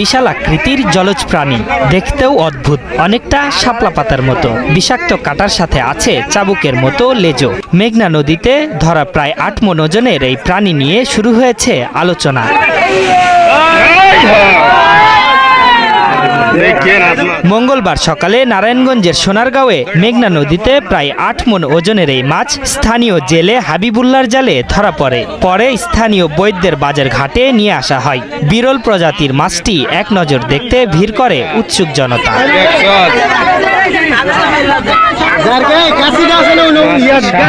বিশাল আকৃতির জলজ প্রাণী। দেখতেও অদ্ভুত, অনেকটা শাপলা পাতার মতো। বিষাক্ত কাটার সাথে আছে চাবুকের মতো লেজো। মেঘনা নদীতে ধরা প্রায় আট মন ওজনের এই প্রাণী নিয়ে শুরু হয়েছে আলোচনা। মঙ্গলবার সকালে নারায়ণগঞ্জের সোনারগাঁওয়ে মেঘনা নদীতে প্রায় আট মন ওজনের এই মাছ স্থানীয় জেলে হাবিবুল্লার জালে ধরা পড়ে। পরে স্থানীয় বৈদ্যের বাজার ঘাটে নিয়ে আসা হয়। বিরল প্রজাতির মাছটি এক নজর দেখতে ভিড় করে উৎসুক জনতা।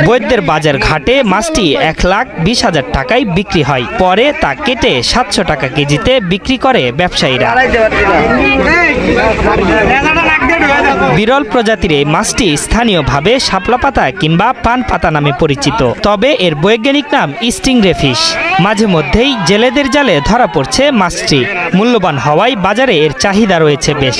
বৈদ্যের বাজার ঘাটে মাছটি এক লাখ বিশ হাজার টাকায় বিক্রি হয়। পরে তা কেটে সাতশো টাকা কেজিতে বিক্রি করে ব্যবসায়ীরা। বিরল প্রজাতির এই মাছটি স্থানীয়ভাবে শাপলা পাতা কিংবা পান পাতা নামে পরিচিত। তবে এর বৈজ্ঞানিক নাম স্টিং ফিশ মাঝে মধ্যেই জেলেদের জালে ধরা পড়ছে মাছটি। মূল্যবান হওয়ায় বাজারে এর চাহিদা রয়েছে বেশ।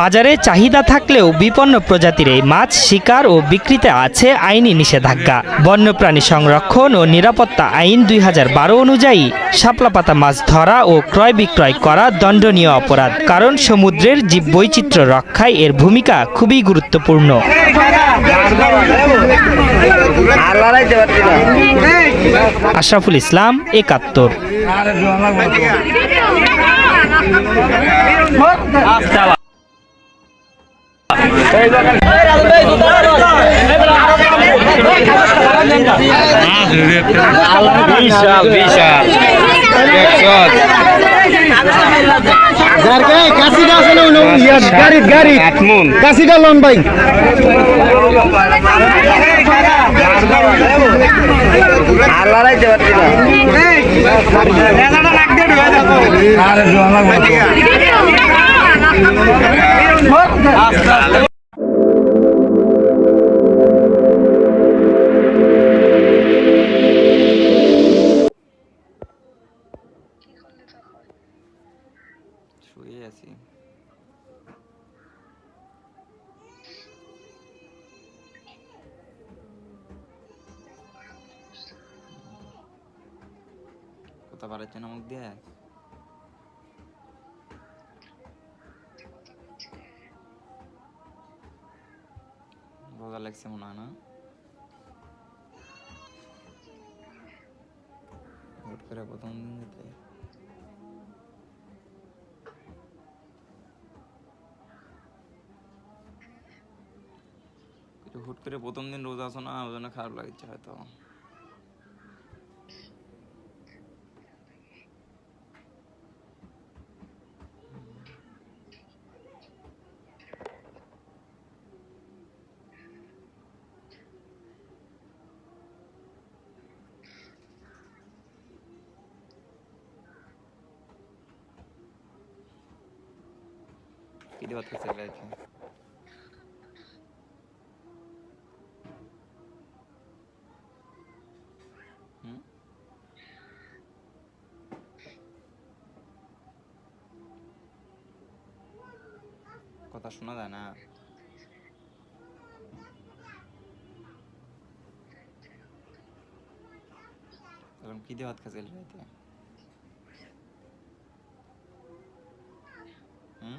বাজারে চাহিদা থাকলেও বিপন্ন প্রজাতির এই মাছ শিকার ও বিক্রিতে আছে আইনি নিষেধাজ্ঞা। বন্যপ্রাণী সংরক্ষণ ও নিরাপত্তা আইন দুই হাজার বারো অনুযায়ী শাপলা পাতা মাছ ধরা ও ক্রয় বিক্রয় করা দণ্ডনীয় অপরাধ কারণ সমুদ্রের জীববৈচিত্র্য রক্ষায় এর ভূমিকা খুবই গুরুত্বপূর্ণ। আশরাফুল ইসলাম একাত্তর। বিশাল বিশাল। কাশিটা আছে না গাড়ি গাড়ি আটমুন কাশিটা লন ভাই। শুয়ে আছি কোথা পারাচ্ছে না মুখ দিয়ে রোজা লাগছে মনে হয় না হুট করে প্রথম দিন যেতে হুট করে প্রথম দিন রোজা আসো না ওই জন্য খারাপ লাগছে হয়তো। দেওয়া থাকছে লাইফে কথা শোনা যায় না। এখন কি দিয়ে ভাত খাচ্ছিল রাইতে? হুম?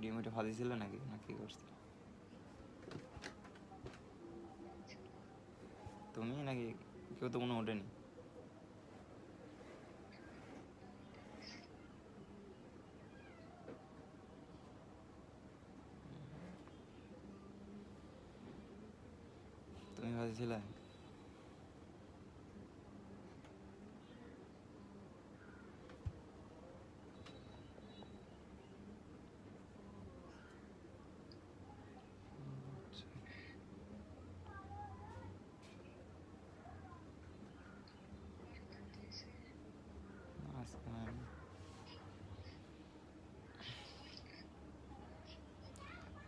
ডিম ছিল নাকি? না কি করছিল? তুমি নাকি? কেউ তো কোনো ওঠেনি। তুমি ভাজছিলে আজকে আমি-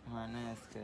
হয় না আজকে